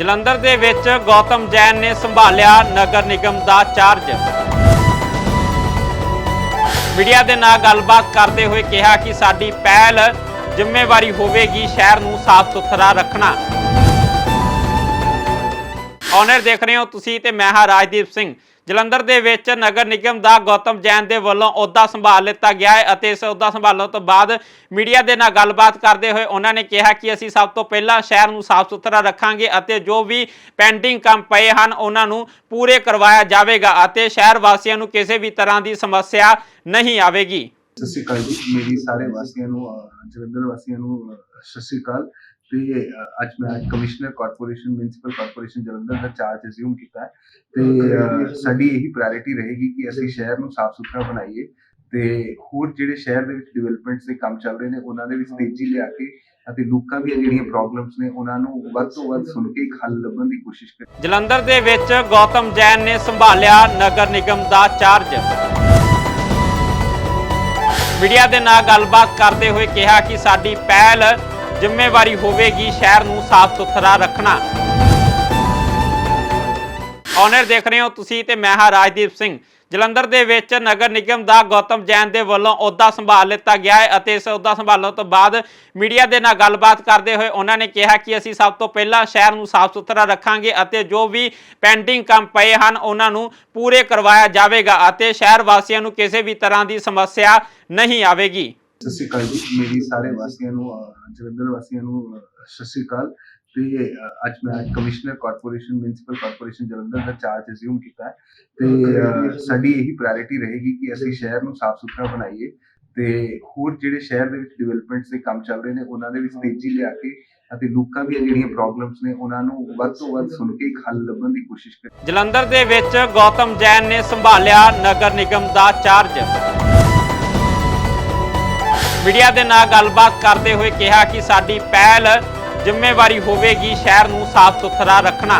ਜਲੰਧਰ ਦੇ ਵਿੱਚ ਗੌਤਮ ਜੈਨ ਨੇ ਸੰਭਾਲਿਆ ਨਗਰ ਨਿਗਮ ਦਾ ਚਾਰਜ। ਮੀਡੀਆ ਦੇ ਨਾਲ ਗੱਲਬਾਤ ਕਰਦੇ ਹੋਏ ਕਿਹਾ ਕਿ ਸਾਡੀ ਪਹਿਲ ਜ਼ਿੰਮੇਵਾਰੀ ਹੋਵੇਗੀ ਸ਼ਹਿਰ ਨੂੰ ਸਾਫ਼ ਸੁਥਰਾ ਰੱਖਣਾ। ਔਨਰ ਦੇਖ ਰਹੇ ਹੋ ਤੁਸੀਂ ਤੇ ਮੈਂ ਹਾਂ ਰਾਜਦੀਪ ਸਿੰਘ। ਜਲੰਧਰ ਦੇ ਵਿੱਚ ਨਗਰ ਨਿਗਮ ਦਾ ਗੌਤਮ ਜੈਨ ਦੇ ਵੱਲੋਂ ਅਹੁਦਾ ਸੰਭਾਲ ਲਿੱਤਾ ਗਿਆ ਹੈ ਅਤੇ ਇਸ ਅਹੁਦਾ ਸੰਭਾਲਣ ਤੋਂ ਬਾਅਦ ਮੀਡੀਆ ਦੇ ਨਾਲ ਗੱਲਬਾਤ ਕਰਦੇ ਹੋਏ ਉਹਨਾਂ ਨੇ ਕਿਹਾ ਕਿ ਅਸੀਂ ਸਭ ਤੋਂ ਪਹਿਲਾਂ ਸ਼ਹਿਰ ਨੂੰ ਸਾਫ਼ ਸੁਥਰਾ ਰੱਖਾਂਗੇ ਅਤੇ ਜੋ ਵੀ ਪੈਂਡਿੰਗ ਕੰਮ ਪਏ ਹਨ ਉਹਨਾਂ ਨੂੰ ਪੂਰੇ ਕਰਵਾਇਆ ਜਾਵੇਗਾ ਅਤੇ ਸ਼ਹਿਰ ਵਾਸੀਆਂ ਨੂੰ ਕਿਸੇ ਵੀ ਤਰ੍ਹਾਂ ਦੀ ਸਮੱਸਿਆ ਨਹੀਂ ਆਵੇਗੀ। ਸਤਿ ਸ਼੍ਰੀ ਅਕਾਲ ਜੀ। ਮੇਰੀ ਸਾਰੇ ਵਾਸੀਆਂ ਨੂੰ ਅਹ, ਜਲੰਧਰ ਵਾਸੀਆਂ ਨੂੰ ਅਹ, ਸਤਿ ਸ਼੍ਰੀ ਅਕਾਲ। ਤੇ ਅੱਜ ਮੈਂ commissioner corporation municipal corporation Jalandhar ਦਾ ਚਾਰਜ ਅਸਿਊਮ ਕੀਤਾ ਹੈ ਤੇ ਸਾਡੀ ਇਹੀ ਪ੍ਰਾਇੋਰਟੀ ਰਹੇਗੀ ਕਿ ਅਸੀਂ ਸ਼ਹਿਰ ਨੂੰ ਸਾਫ਼ ਸੁਥਰਾ ਬਣਾਈਏ ਤੇ ਹੋਰ ਜਿਹੜੇ ਸ਼ਹਿਰ ਦੇ ਵਿੱਚ ਡਿਵੈਲਪਮੈਂਟਸ ਦੇ ਕੰਮ ਚੱਲ ਰਹੇ ਨੇ ਉਹਨਾਂ ਦੇ ਵਿੱਚ ਤੇਜ਼ੀ ਲਿਆ ਕੇ ਅਤੇ ਲੋਕਾਂ ਦੀਆਂ ਜਿਹੜੀਆਂ ਪ੍ਰੋਬਲਮਸ ਨੇ ਉਹਨਾਂ ਨੂੰ ਵੱਧ ਤੋਂ ਵੱਧ ਸੁਣ ਕੇ ਇੱਕ ਹੱਲ ਲੱਭਣ ਦੀ ਕੋਸ਼ਿਸ਼ ਕਰੀਏ ਜਲੰਧਰ ਦੇ ਵਿੱਚ ਗੌਤਮ ਜੈਨ ਨੇ ਸੰਭਾਲਿਆ ਨਗਰ ਨਿਗਮ ਦਾ ਚਾਰਜ ਮੀਡੀਆ ਦੇ ਨਾਲ ਗੱਲਬਾਤ ਕਰਦੇ ਹੋਏ ਕਿਹਾ ਕਿ ਸਾਡੀ ਪਹਿਲ ਜ਼ਿੰਮੇਵਾਰੀ ਹੋਵੇਗੀ ਸ਼ਹਿਰ ਨੂੰ ਸਾਫ਼ ਸੁਥਰਾ ਰੱਖਣਾ। ਔਨਰ ਦੇਖ ਰਹੇ ਹੋ ਤੁਸੀਂ ਤੇ ਮੈਂ ਹਾਂ ਰਾਜਦੀਪ ਸਿੰਘ। ਜਲੰਧਰ ਦੇ ਵਿੱਚ ਨਗਰ ਨਿਗਮ ਦਾ ਗੌਤਮ ਜੈਨ ਦੇ ਵੱਲੋਂ ਅਹੁਦਾ ਸੰਭਾਲ ਲਿੱਤਾ ਗਿਆ ਹੈ ਅਤੇ ਇਸ ਅਹੁਦਾ ਸੰਭਾਲਣ ਤੋਂ ਬਾਅਦ ਮੀਡੀਆ ਦੇ ਨਾਲ ਗੱਲਬਾਤ ਕਰਦੇ ਹੋਏ ਉਹਨਾਂ ਨੇ ਕਿਹਾ ਕਿ ਅਸੀਂ ਸਭ ਤੋਂ ਪਹਿਲਾਂ ਸ਼ਹਿਰ ਨੂੰ ਸਾਫ਼ ਸੁਥਰਾ ਰੱਖਾਂਗੇ ਅਤੇ ਜੋ ਵੀ ਪੈਂਡਿੰਗ ਕੰਮ ਪਏ ਹਨ ਉਹਨਾਂ ਨੂੰ ਪੂਰੇ ਕਰਵਾਇਆ ਜਾਵੇਗਾ ਅਤੇ ਸ਼ਹਿਰ ਵਾਸੀਆਂ ਨੂੰ ਕਿਸੇ ਵੀ ਤਰ੍ਹਾਂ ਦੀ ਸਮੱਸਿਆ ਨਹੀਂ ਆਵੇਗੀ। ਸਤਿ ਸ਼੍ਰੀ ਅਕਾਲ ਜੀ। ਮੇਰੀ ਸਾਰੇ ਵਾਸੀਆਂ ਨੂੰ ਅਹ, ਜਲੰਧਰ ਵਾਸੀਆਂ ਨੂੰ ਅਹ, ਸਤਿ ਸ਼੍ਰੀ ਅਕਾਲ। ਤੇ ਅਹ, ਅੱਜ ਮੈਂ commissioner corporation municipal corporation Jalandhar ਦਾ ਚਾਰਜ ਅਸਿਊਮ ਕੀਤਾ ਹੈ। ਤੇ ਅਹ, ਸਾਡੀ ਇਹੀ ਪ੍ਰਾਇੋਰਟੀ ਰਹੇਗੀ ਕਿ ਅਸੀਂ ਸ਼ਹਿਰ ਨੂੰ ਸਾਫ਼ ਸੁਥਰਾ ਬਣਾਈਏ। ਤੇ ਹੋਰ ਜਿਹੜੇ ਸ਼ਹਿਰ ਦੇ ਵਿੱਚ ਡਿਵੈਲਪਮੈਂਟਸ ਦੇ ਕੰਮ ਚੱਲ ਰਹੇ ਨੇ ਉਹਨਾਂ ਦੇ ਵਿੱਚ ਤੇਜ਼ੀ ਲਿਆ ਕੇ ਅਤੇ ਲੋਕਾਂ ਦੀਆਂ ਜਿਹੜੀਆਂ ਪ੍ਰੋਬਲਮਸ ਨੇ ਉਹਨਾਂ ਨੂੰ ਵੱਧ ਤੋਂ ਵੱਧ ਸੁਣ ਕੇ ਇੱਕ ਹੱਲ ਲੱਭਣ ਦੀ ਕੋਸ਼ਿਸ਼ ਕਰੀਏ। ਜਲੰਧਰ ਦੇ ਵਿੱਚ ਗੌਤਮ ਜੈਨ ਨੇ ਸੰਭਾਲਿਆ ਨਗਰ ਨਿਗਮ ਦਾ ਚਾਰਜ। ਮੀਡੀਆ ਦੇ ਨਾਲ ਗੱਲਬਾਤ ਕਰਦੇ ਹੋਏ ਕਿਹਾ ਕਿ ਸਾਡੀ ਪਹਿਲ ਜ਼ਿੰਮੇਵਾਰੀ ਹੋਵੇਗੀ, ਸ਼ਹਿਰ ਨੂੰ ਸਾਫ਼ ਸੁਥਰਾ ਰੱਖਣਾ।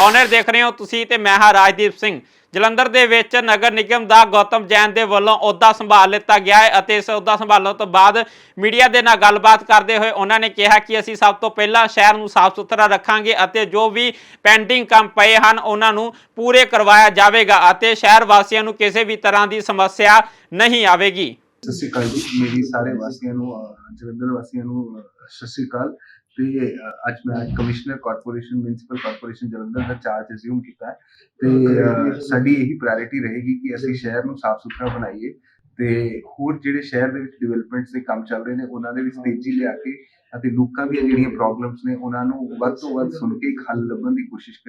ਔਨਰ ਦੇਖ ਰਹੇ ਹੋ ਤੁਸੀਂ ਤੇ ਮੈਂ ਹਾਂ ਰਾਜਦੀਪ ਸਿੰਘ। ਜਲੰਧਰ ਦੇ ਵਿੱਚ ਨਗਰ ਨਿਗਮ ਦਾ ਗੌਤਮ ਜੈਨ ਦੇ ਵੱਲੋਂ ਅਹੁਦਾ ਸੰਭਾਲ ਲਿੱਤਾ ਗਿਆ ਹੈ ਅਤੇ ਇਸ ਅਹੁਦਾ ਸੰਭਾਲਣ ਤੋਂ ਬਾਅਦ ਮੀਡੀਆ ਦੇ ਨਾਲ ਗੱਲਬਾਤ ਕਰਦੇ ਹੋਏ ਉਹਨਾਂ ਨੇ ਕਿਹਾ ਕਿ ਅਸੀਂ ਸਭ ਤੋਂ ਪਹਿਲਾਂ ਸ਼ਹਿਰ ਨੂੰ ਸਾਫ਼ ਸੁਥਰਾ ਰੱਖਾਂਗੇ ਅਤੇ ਜੋ ਵੀ ਪੈਂਡਿੰਗ ਕੰਮ ਪਏ ਹਨ ਉਹਨਾਂ ਨੂੰ ਪੂਰੇ ਕਰਵਾਇਆ ਜਾਵੇਗਾ ਅਤੇ ਸ਼ਹਿਰ ਵਾਸੀਆਂ ਨੂੰ ਕਿਸੇ ਵੀ ਤਰ੍ਹਾਂ ਦੀ ਸਮੱਸਿਆ ਨਹੀਂ ਆਵੇਗੀ। ਸਤਿ ਸ਼੍ਰੀ ਅਕਾਲ ਜੀ। ਮੇਰੀ ਸਾਰੇ ਵਾਸੀਆਂ ਨੂੰ ਅਹ, ਜਲੰਧਰ ਵਾਸੀਆਂ ਨੂੰ ਅਹ, ਸਤਿ ਸ਼੍ਰੀ ਅਕਾਲ। ਤੇ ਅੱਜ ਮੈਂ commissioner corporation municipal corporation Jalandhar ਦਾ ਚਾਰਜ ਅਸਿਊਮ ਕੀਤਾ ਤੇ ਸਾਡੀ ਇਹੀ ਪ੍ਰਾਇੋਰਟੀ ਰਹੇਗੀ ਕਿ ਅਸੀਂ ਸ਼ਹਿਰ ਨੂੰ ਸਾਫ਼ ਸੁਥਰਾ ਬਣਾਈਏ ਤੇ ਹੋਰ ਜਿਹੜੇ ਸ਼ਹਿਰ ਦੇ ਵਿੱਚ ਡਿਵੈਲਪਮੈਂਟਸ ਦੇ ਕੰਮ ਚੱਲ ਰਹੇ ਨੇ ਉਹਨਾਂ ਦੇ ਵਿੱਚ ਤੇਜ਼ੀ ਲਿਆ ਕੇ ਅਤੇ ਲੋਕਾਂ ਦੀਆਂ ਜਿਹੜੀਆਂ ਪ੍ਰੋਬਲਮਸ ਨੇ ਉਹਨਾਂ ਨੂੰ ਵੱਧ ਤੋਂ ਵੱਧ ਸੁਣ ਕੇ ਹੱਲ ਲੱਭਣ ਦੀ ਕੋਸ਼ਿਸ਼ ਕਰੀਏ